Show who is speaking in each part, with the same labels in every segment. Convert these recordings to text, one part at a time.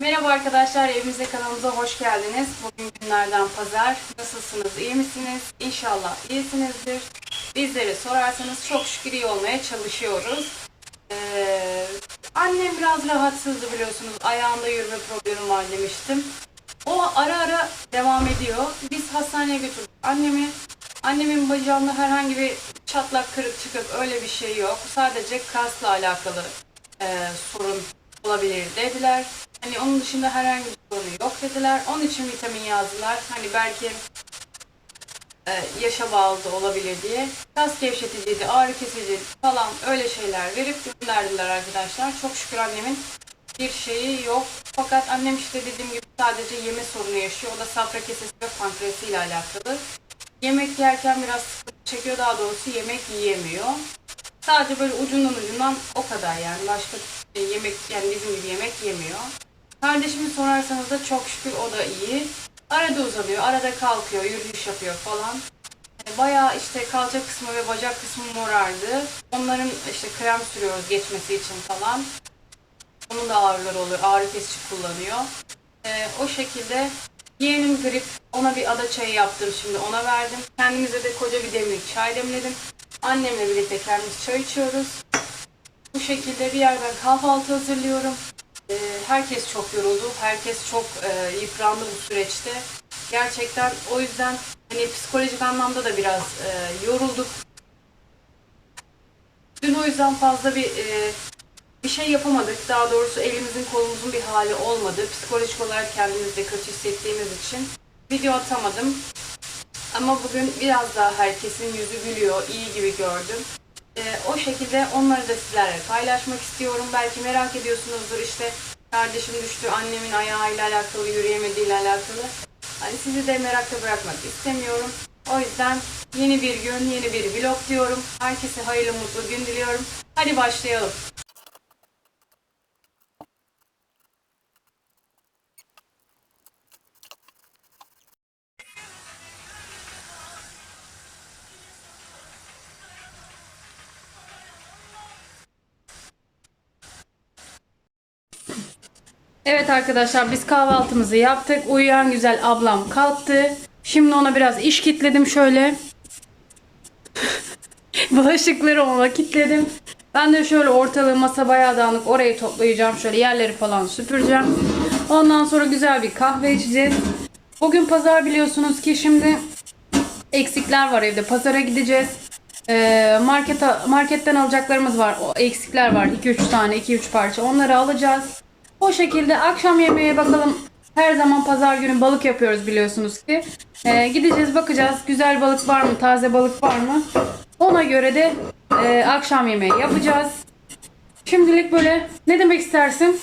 Speaker 1: Merhaba arkadaşlar, evimize kanalımıza hoş geldiniz. Bugün günlerden pazar. Nasılsınız, iyi misiniz? İnşallah iyisinizdir. Bizleri sorarsanız çok şükür iyi olmaya çalışıyoruz. Ee, annem biraz rahatsızdı biliyorsunuz. Ayağında yürüme problemi var demiştim. O ara ara devam ediyor. Biz hastaneye götürdük annemi. Annemin bacağında herhangi bir çatlak, kırık, çıkık öyle bir şey yok. Sadece kasla alakalı e, sorun olabilir dediler. Hani onun dışında herhangi bir sorunu yok dediler. Onun için vitamin yazdılar. Hani belki e, yaşa bağlı da olabilir diye. Kas gevşeticiydi, ağrı kesici falan öyle şeyler verip gönderdiler arkadaşlar. Çok şükür annemin bir şeyi yok. Fakat annem işte dediğim gibi sadece yeme sorunu yaşıyor. O da safra kesesi ve pankreası ile alakalı. Yemek yerken biraz sıkıntı çekiyor daha doğrusu yemek yiyemiyor. Sadece böyle ucundan ucundan o kadar yani başka yemek yani bizim gibi yemek yemiyor. Kardeşimi sorarsanız da çok şükür o da iyi. Arada uzanıyor, arada kalkıyor, yürüyüş yapıyor falan. Yani bayağı işte kalça kısmı ve bacak kısmı morardı. Onların işte krem sürüyoruz geçmesi için falan. Onun da ağrıları oluyor. Ağrı kesici kullanıyor. Ee, o şekilde yeğenim grip. Ona bir ada çayı yaptım şimdi ona verdim. Kendimize de koca bir demlik çay demledim. Annemle birlikte kendimiz çay içiyoruz. Bu şekilde bir yerden kahvaltı hazırlıyorum. Ee, herkes çok yoruldu. Herkes çok e, yıprandı bu süreçte. Gerçekten o yüzden hani psikolojik anlamda da biraz e, yorulduk. Dün o yüzden fazla bir e, bir şey yapamadık. Daha doğrusu elimizin kolumuzun bir hali olmadı. Psikolojik olarak kendimizi de kötü hissettiğimiz için video atamadım. Ama bugün biraz daha herkesin yüzü gülüyor, iyi gibi gördüm. Ee, o şekilde onları da sizlerle paylaşmak istiyorum. Belki merak ediyorsunuzdur işte kardeşim düştü, annemin ayağıyla alakalı, yürüyemediğiyle alakalı. Hani sizi de merakla bırakmak istemiyorum. O yüzden yeni bir gün, yeni bir vlog diyorum. Herkese hayırlı, mutlu gün diliyorum. Hadi başlayalım. Evet arkadaşlar biz kahvaltımızı yaptık. Uyuyan güzel ablam kalktı. Şimdi ona biraz iş kitledim şöyle. Bulaşıkları ona kitledim. Ben de şöyle ortalığı masa bayağı dağınık orayı toplayacağım. Şöyle yerleri falan süpüreceğim. Ondan sonra güzel bir kahve içeceğiz. Bugün pazar biliyorsunuz ki şimdi eksikler var evde. Pazara gideceğiz. Ee, markete, marketten alacaklarımız var. O eksikler var. 2-3 tane, 2-3 parça. Onları alacağız. O şekilde akşam yemeğe bakalım. Her zaman pazar günü balık yapıyoruz biliyorsunuz ki. Ee, gideceğiz bakacağız. Güzel balık var mı? Taze balık var mı? Ona göre de e, akşam yemeği yapacağız. Şimdilik böyle ne demek istersin?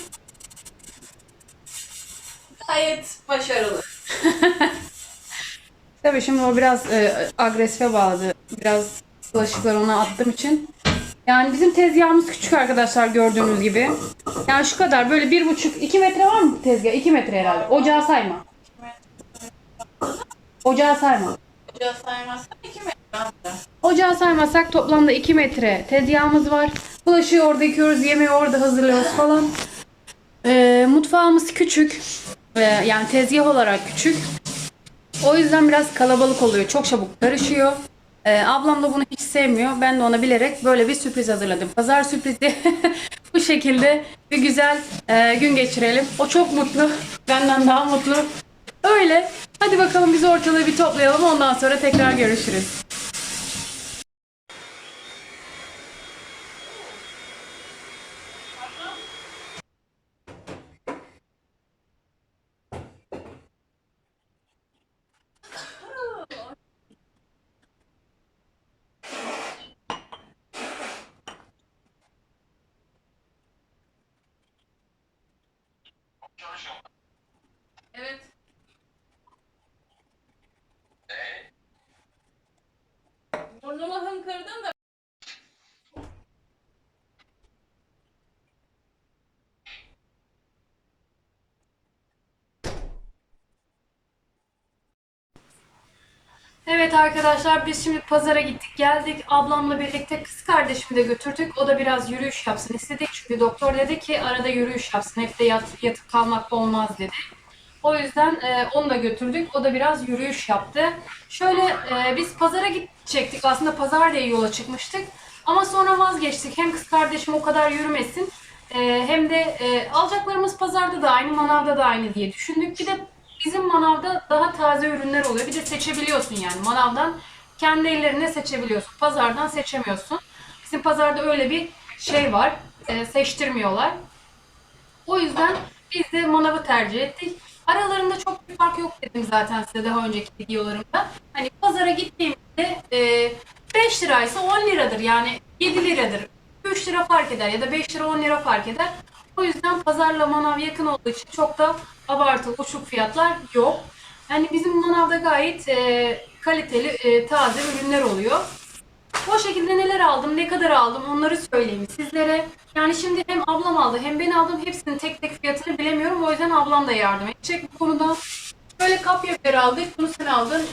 Speaker 2: Gayet başarılı.
Speaker 1: Tabii şimdi o biraz e, agresife bağladı. Biraz bulaşıkları ona attığım için. Yani bizim tezgahımız küçük arkadaşlar gördüğünüz gibi. Yani şu kadar böyle bir buçuk iki metre var mı tezgah? İki metre herhalde. Ocağı sayma. Ocağı sayma.
Speaker 2: Ocağı saymazsan 2 metre.
Speaker 1: Ocağı saymazsak toplamda 2 metre tezgahımız var. Bulaşığı orada yıkıyoruz, yemeği orada hazırlıyoruz falan. Ee, mutfağımız küçük. Ee, yani tezgah olarak küçük. O yüzden biraz kalabalık oluyor. Çok çabuk karışıyor. Ee, ablam da bunu hiç sevmiyor. Ben de ona bilerek böyle bir sürpriz hazırladım. Pazar sürprizi. Bu şekilde bir güzel e, gün geçirelim. O çok mutlu. Benden daha mutlu. Öyle. Hadi bakalım biz ortalığı bir toplayalım. Ondan sonra tekrar görüşürüz. Evet. Evet arkadaşlar biz şimdi pazara gittik geldik. Ablamla birlikte kız kardeşimi de götürdük. O da biraz yürüyüş yapsın istedik. Çünkü doktor dedi ki arada yürüyüş yapsın. Hep de yat, yatıp kalmak olmaz dedi. O yüzden e, onu da götürdük. O da biraz yürüyüş yaptı. Şöyle e, biz pazara gidecektik. Aslında pazar diye yola çıkmıştık. Ama sonra vazgeçtik. Hem kız kardeşim o kadar yürümesin. e, hem de e, alacaklarımız pazarda da aynı, manavda da aynı diye düşündük. Bir de bizim manavda daha taze ürünler oluyor. Bir de seçebiliyorsun yani. Manavdan kendi ellerine seçebiliyorsun. Pazardan seçemiyorsun. Bizim pazarda öyle bir şey var. E, seçtirmiyorlar. O yüzden biz de manavı tercih ettik. Aralarında çok bir fark yok dedim zaten size daha önceki videolarımda. Hani pazara gittiğimde e, 5 liraysa 10 liradır yani 7 liradır. 3 lira fark eder ya da 5 lira 10 lira fark eder. O yüzden pazarla manav yakın olduğu için çok da abartılı uçuk fiyatlar yok. Yani bizim manavda gayet e, kaliteli, e, taze ürünler oluyor. O şekilde neler aldım, ne kadar aldım onları söyleyeyim sizlere. Yani şimdi hem ablam aldı hem ben aldım. Hepsinin tek tek fiyatını bilemiyorum. O yüzden ablam da yardım edecek bu konuda. Böyle kapya biber aldık. Bunu sen aldın.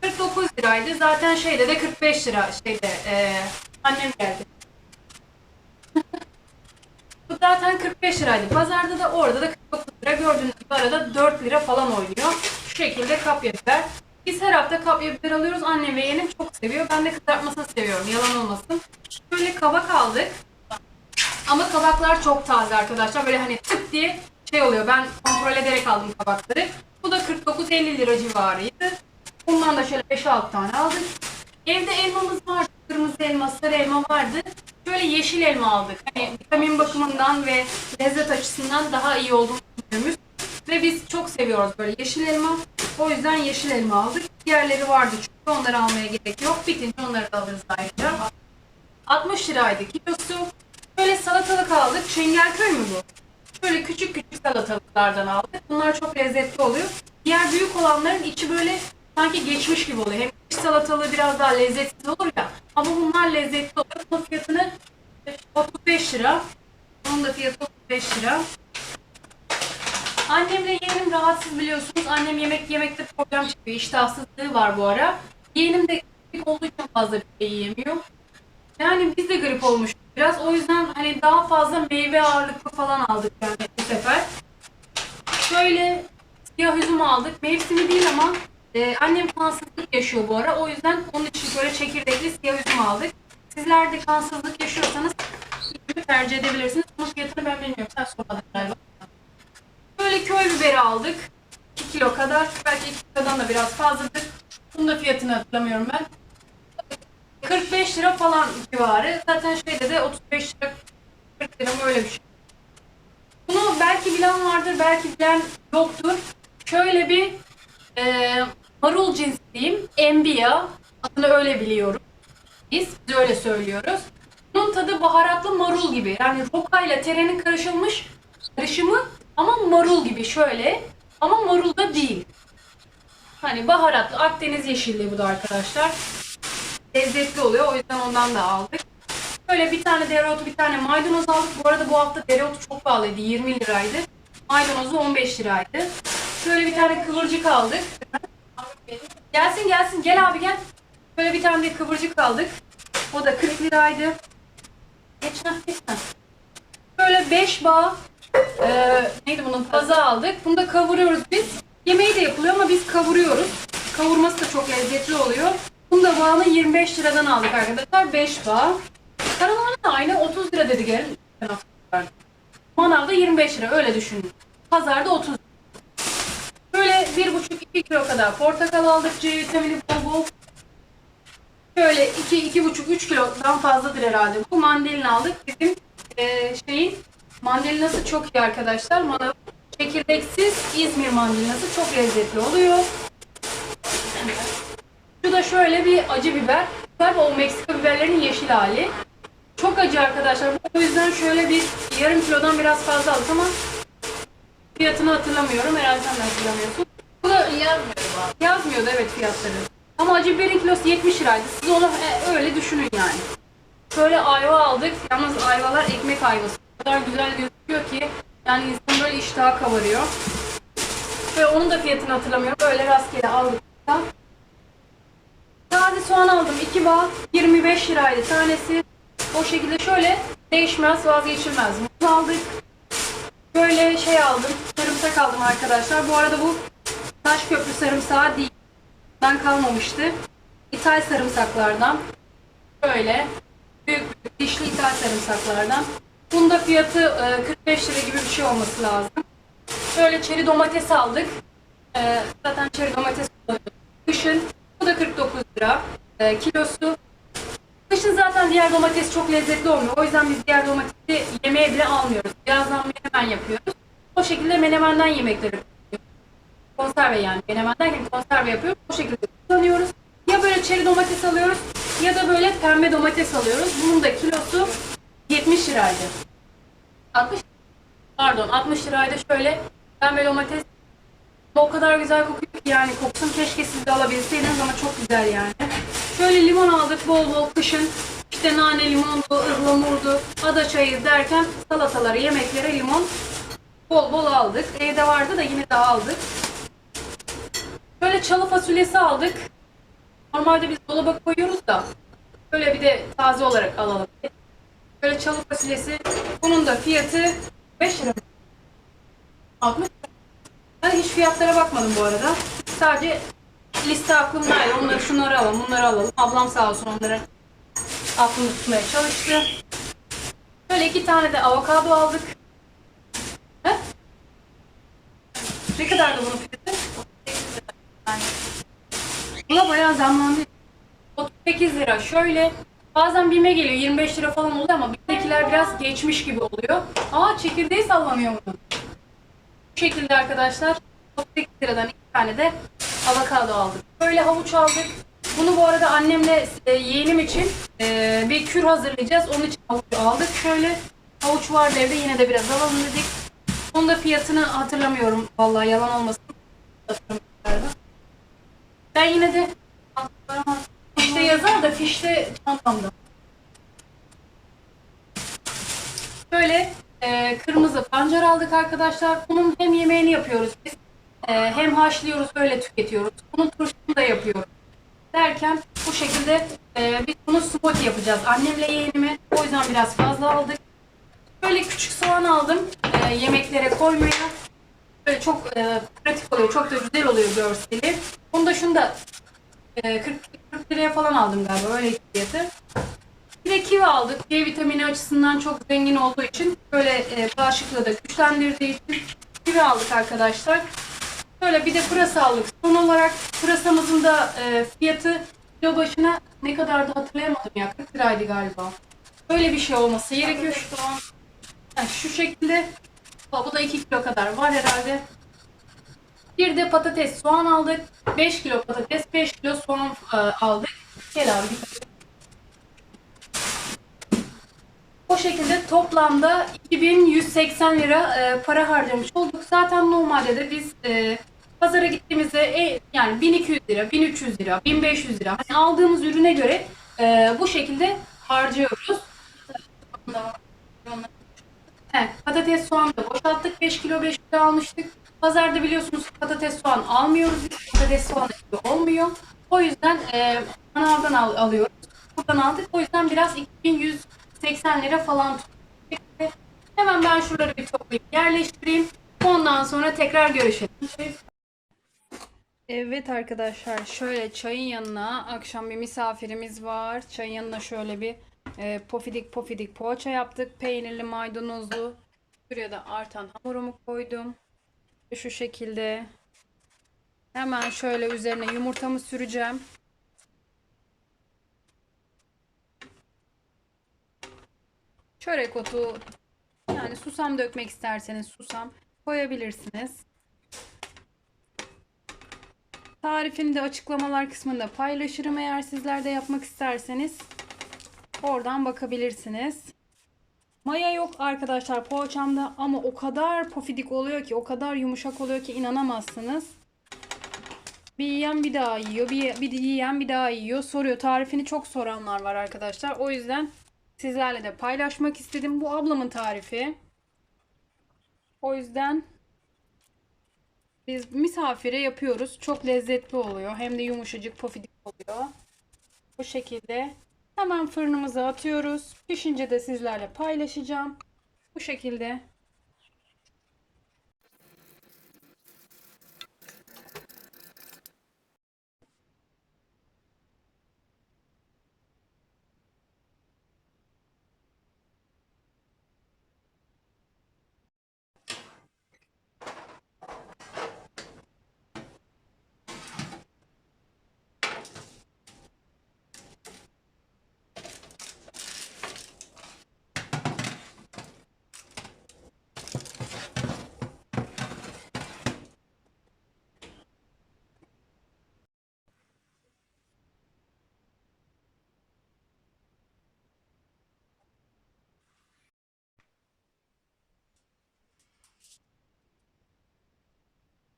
Speaker 1: 49 liraydı. Zaten şeyde de 45 lira şeyde eee, annem geldi. Bu zaten 45 liraydı. Pazarda da orada da 49 lira. Gördüğünüz gibi arada 4 lira falan oynuyor. Şu şekilde kapya biber. Biz her hafta kapya biber alıyoruz. Annem ve yeğenim çok seviyor. Ben de kızartmasını seviyorum. Yalan olmasın. Şöyle kabak aldık. Ama kabaklar çok taze arkadaşlar. Böyle hani tık diye şey oluyor. Ben kontrol ederek aldım kabakları. Bu da 49-50 lira civarıydı. Bundan da şöyle 5-6 tane aldık. Evde elmamız vardı. Kırmızı elma, sarı elma vardı. Şöyle yeşil elma aldık. Hani vitamin bakımından ve lezzet açısından daha iyi olduğunu düşündüğümüz. Ve biz çok seviyoruz böyle yeşil elma. O yüzden yeşil elma aldık. Diğerleri vardı çünkü onları almaya gerek yok. Bitince onları da alırız ayrıca. 60 liraydı kilosu. Böyle salatalık aldık. Çengelköy mü bu? Şöyle küçük küçük salatalıklardan aldık. Bunlar çok lezzetli oluyor. Diğer büyük olanların içi böyle sanki geçmiş gibi oluyor. Hem iç salatalığı biraz daha lezzetli olur ya. Ama bunlar lezzetli oluyor. Bunun fiyatını 35 lira. Bunun da fiyatı 35 lira. Annemle yeğenim rahatsız biliyorsunuz. Annem yemek yemekte problem çıkıyor. İştahsızlığı var bu ara. Yeğenim de grip olduğu için fazla bir şey yiyemiyor. Yani biz de grip olmuştuk biraz. O yüzden hani daha fazla meyve ağırlıklı falan aldık yani bu sefer. Şöyle siyah üzüm aldık. Mevsimi değil ama e, annem kansızlık yaşıyor bu ara. O yüzden onun için böyle çekirdekli siyah üzüm aldık. Sizler de kansızlık yaşıyorsanız üzümü tercih edebilirsiniz. Bunun fiyatını ben bilmiyorum. Sen sormadın galiba. Böyle köy biberi aldık. 2 kilo kadar. Belki 2 kilodan da biraz fazladır. Bunun da fiyatını hatırlamıyorum ben. 45 lira falan civarı. Zaten şeyde de 35 lira 40 lira mı öyle bir şey. Bunu belki bilen vardır, belki bilen yoktur. Şöyle bir e, marul cinsi diyeyim. Embia. Adını öyle biliyorum. Biz, biz öyle söylüyoruz. Bunun tadı baharatlı marul gibi. Yani roka ile terenin karışılmış karışımı ama marul gibi şöyle. Ama marul da değil. Hani baharatlı Akdeniz yeşilliği bu da arkadaşlar lezzetli oluyor. O yüzden ondan da aldık. Böyle bir tane dereotu, bir tane maydanoz aldık. Bu arada bu hafta dereotu çok pahalıydı. 20 liraydı. Maydanozu 15 liraydı. Şöyle bir tane kıvırcık aldık. Gelsin gelsin. Gel abi gel. Böyle bir tane de kıvırcık aldık. O da 40 liraydı. Geç lan geç lan. Böyle 5 bağ e, neydi bunun pazı aldık. Bunu da kavuruyoruz biz. Yemeği de yapılıyor ama biz kavuruyoruz. Kavurması da çok lezzetli oluyor. Bunu da bağını 25 liradan aldık arkadaşlar. 5 bağ. Karalarına da aynı 30 lira dedi gelin. Manavda 25 lira öyle düşünün. Pazarda 30 lira. Böyle 1,5-2 kilo kadar portakal aldık. C vitamini bol bol. Şöyle 2-2,5-3 kilodan fazladır herhalde. Bu mandalina aldık. Bizim eee şeyin mandalinası çok iyi arkadaşlar. Manav çekirdeksiz İzmir mandalinası çok lezzetli oluyor. Şu da şöyle bir acı biber. Galiba o Meksika biberlerinin yeşil hali. Çok acı arkadaşlar. O yüzden şöyle bir yarım kilodan biraz fazla aldık ama fiyatını hatırlamıyorum. Herhalde sen de hatırlamıyorsun. Bu da
Speaker 2: Yazmıyorum abi.
Speaker 1: yazmıyordu evet fiyatları. Ama acı biberin kilosu 70 liraydı. Siz onu e, öyle düşünün yani. Şöyle ayva aldık. Yalnız ayvalar ekmek ayvası. O kadar güzel gözüküyor ki yani insan böyle iştahı kabarıyor. Ve onun da fiyatını hatırlamıyorum. Böyle rastgele aldık. soğan aldım. 2 bağ 25 liraydı tanesi. O şekilde şöyle değişmez vazgeçilmez. Muz aldık. Böyle şey aldım. Sarımsak aldım arkadaşlar. Bu arada bu taş köprü sarımsağı değil. Ben kalmamıştı. İthal sarımsaklardan. Böyle büyük dişli ithal sarımsaklardan. Bunda fiyatı e, 45 lira gibi bir şey olması lazım. Böyle çeri domates aldık. E, zaten çeri domates. Kışın bu da 49 lira e, kilosu. Kışın zaten diğer domates çok lezzetli olmuyor. O yüzden biz diğer domatesi yemeğe bile almıyoruz. Birazdan menemen yapıyoruz. O şekilde menemenden yemekleri konserve yani menemen derken konserve yapıyoruz. O şekilde kullanıyoruz. Ya böyle çeri domates alıyoruz ya da böyle pembe domates alıyoruz. Bunun da kilosu 70 liraydı. 60 pardon 60 liraydı şöyle pembe domates o kadar güzel kokuyor ki yani kokusunu keşke siz de alabilseydiniz ama çok güzel yani. Şöyle limon aldık bol bol kışın. İşte nane limondu, ıhlamurdu, ada çayı derken salataları, yemeklere limon bol bol aldık. Evde vardı da yine daha aldık. Böyle çalı fasulyesi aldık. Normalde biz dolaba koyuyoruz da böyle bir de taze olarak alalım. Böyle çalı fasulyesi. Bunun da fiyatı 5 lira. 60 lira. Ben hiç fiyatlara bakmadım bu arada. Sadece liste aklımdaydı. Onları şunları alalım, bunları alalım. Ablam sağ olsun onları aklımda tutmaya çalıştı. Böyle iki tane de avokado aldık. He? Ne kadardı bunun fiyatı? Buna bayağı zamlandı. 38 lira. Şöyle bazen BİM'e geliyor 25 lira falan oluyor ama BİM'dekiler biraz geçmiş gibi oluyor. Aa çekirdeği sallamıyor mu? Bu şekilde arkadaşlar 38 liradan iki tane de avokado aldık. Böyle havuç aldık. Bunu bu arada annemle e, yeğenim için e, bir kür hazırlayacağız. Onun için havuç aldık. Şöyle havuç vardı evde yine de biraz alalım dedik. Onun da fiyatını hatırlamıyorum. Vallahi yalan olmasın. Ben yine de yazar da fişte çantamda. Böyle e, kırmızı pancar aldık arkadaşlar. Bunun hem yemeğini yapıyoruz biz. e, hem haşlıyoruz öyle tüketiyoruz. Bunun turşusunu da yapıyoruz. Derken bu şekilde e, biz bunu smoothie yapacağız. Annemle yeğenime. O yüzden biraz fazla aldık. Böyle küçük soğan aldım. e, yemeklere koymaya. Böyle çok e, pratik oluyor. Çok da güzel oluyor görseli. Onu da şunu da e, 40, 40 liraya falan aldım galiba. Öyle fiyatı. Bir de kivi aldık. C vitamini açısından çok zengin olduğu için böyle e, bağışıklığı da güçlendirdiği için kivi aldık arkadaşlar. Böyle bir de pırasa aldık. Son olarak pırasamızın da e, fiyatı kilo başına ne kadardı hatırlayamadım ya. 40 liraydı galiba. Böyle bir şey olması gerekiyor. Şu an Ha, şu şekilde bu da 2 kilo kadar var herhalde. Bir de patates soğan aldık. 5 kilo patates, 5 kilo soğan e, aldık. Gel abi. O şekilde toplamda 2180 lira e, para harcamış olduk. Zaten normalde de biz e, pazara gittiğimizde e, yani 1200 lira, 1300 lira, 1500 lira hani aldığımız ürüne göre bu şekilde harcıyoruz. Patates soğan da boşalttık. 5 kilo 5 kilo almıştık. Pazarda biliyorsunuz patates soğan almıyoruz. Patates soğan gibi olmuyor. O yüzden e, manavdan al, alıyoruz. Buradan aldık. O yüzden biraz 2180 lira falan tuttu. Hemen ben şuraları bir toplayıp yerleştireyim. Ondan sonra tekrar görüşelim. Evet arkadaşlar şöyle çayın yanına akşam bir misafirimiz var. Çayın yanına şöyle bir e, pofidik pofidik poğaça yaptık. Peynirli maydanozlu. Şuraya da artan hamurumu koydum. Şu şekilde. Hemen şöyle üzerine yumurtamı süreceğim. Çörek otu yani susam dökmek isterseniz susam koyabilirsiniz. Tarifini de açıklamalar kısmında paylaşırım eğer sizler de yapmak isterseniz. Oradan bakabilirsiniz. Maya yok arkadaşlar poğaçamda ama o kadar pofidik oluyor ki, o kadar yumuşak oluyor ki inanamazsınız. Bir yiyen bir daha yiyor, bir, bir yiyen bir daha yiyor. Soruyor. Tarifini çok soranlar var arkadaşlar. O yüzden sizlerle de paylaşmak istedim. Bu ablamın tarifi. O yüzden biz misafire yapıyoruz. Çok lezzetli oluyor. Hem de yumuşacık pofidik oluyor. Bu şekilde hemen fırınımıza atıyoruz. Pişince de sizlerle paylaşacağım. Bu şekilde.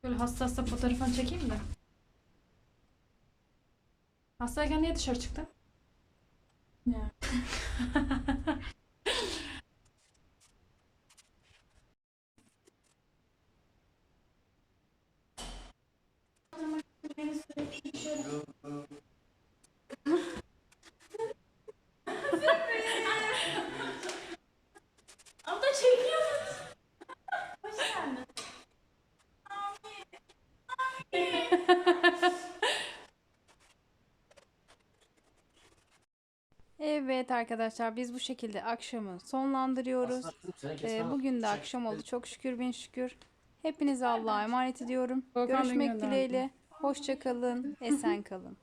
Speaker 1: Böyle hasta fotoğrafını çekeyim de. Hastayken niye dışarı çıktın?
Speaker 2: Ya. Abla çekiyoruz. Hoş geldin.
Speaker 1: Evet arkadaşlar biz bu şekilde akşamı sonlandırıyoruz. Ee, bugün de akşam oldu çok şükür bin şükür. Hepinize Allah'a emanet ediyorum. Görüşmek dileğiyle. Hoşça kalın, esen kalın.